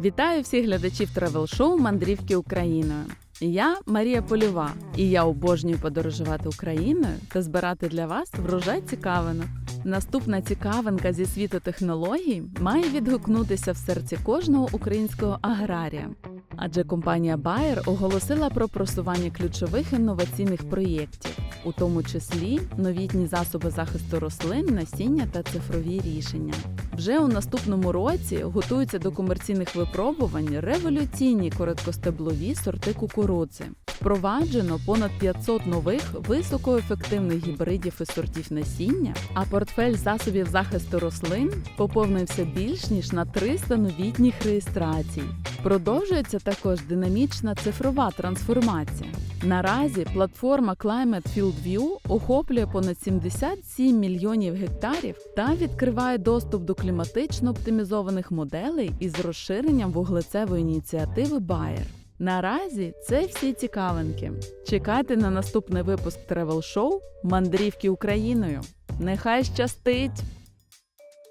Вітаю всіх глядачів тревел-шоу Мандрівки Україною. Я Марія Польова, і я обожнюю подорожувати Україною та збирати для вас врожай цікавинок. Наступна цікавинка зі світу технологій має відгукнутися в серці кожного українського аграрія. Адже компанія Bayer оголосила про просування ключових інноваційних проєктів, у тому числі новітні засоби захисту рослин, насіння та цифрові рішення. Вже у наступному році готуються до комерційних випробувань революційні короткостеблові сорти кукурудзи. Впроваджено понад 500 нових високоефективних гібридів і сортів насіння, а портфель засобів захисту рослин поповнився більш ніж на 300 новітніх реєстрацій. Продовжується також динамічна цифрова трансформація. Наразі платформа Climate Field View охоплює понад 77 мільйонів гектарів та відкриває доступ до кліматично оптимізованих моделей із розширенням вуглецевої ініціативи Bayer. Наразі це всі цікавинки. Чекайте на наступний випуск тревел шоу Мандрівки Україною. Нехай щастить!